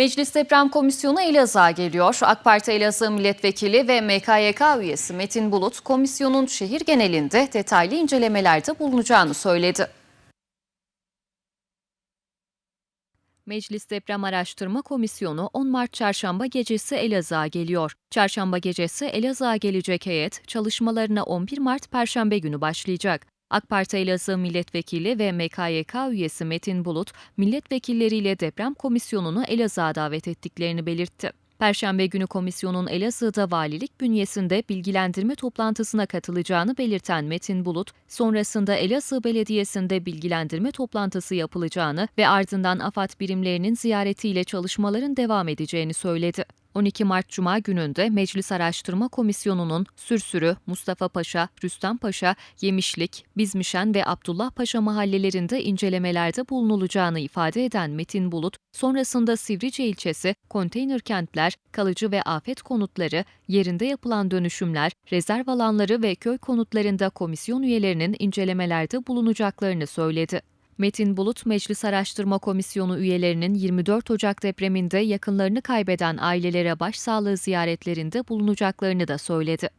Meclis Deprem Komisyonu Elazığ'a geliyor. AK Parti Elazığ Milletvekili ve MKYK üyesi Metin Bulut, komisyonun şehir genelinde detaylı incelemelerde bulunacağını söyledi. Meclis Deprem Araştırma Komisyonu 10 Mart Çarşamba gecesi Elazığ'a geliyor. Çarşamba gecesi Elazığ'a gelecek heyet çalışmalarına 11 Mart Perşembe günü başlayacak. AK Parti Elazığ Milletvekili ve MKYK üyesi Metin Bulut, milletvekilleriyle deprem komisyonunu Elazığ'a davet ettiklerini belirtti. Perşembe günü komisyonun Elazığ'da valilik bünyesinde bilgilendirme toplantısına katılacağını belirten Metin Bulut, sonrasında Elazığ Belediyesi'nde bilgilendirme toplantısı yapılacağını ve ardından AFAD birimlerinin ziyaretiyle çalışmaların devam edeceğini söyledi. 12 Mart Cuma gününde Meclis Araştırma Komisyonu'nun Sürsürü, Mustafa Paşa, Rüstem Paşa, Yemişlik, Bizmişen ve Abdullah Paşa mahallelerinde incelemelerde bulunulacağını ifade eden Metin Bulut, sonrasında Sivrice ilçesi, konteyner kentler, kalıcı ve afet konutları, yerinde yapılan dönüşümler, rezerv alanları ve köy konutlarında komisyon üyelerinin incelemelerde bulunacaklarını söyledi. Metin Bulut, Meclis Araştırma Komisyonu üyelerinin 24 Ocak depreminde yakınlarını kaybeden ailelere başsağlığı ziyaretlerinde bulunacaklarını da söyledi.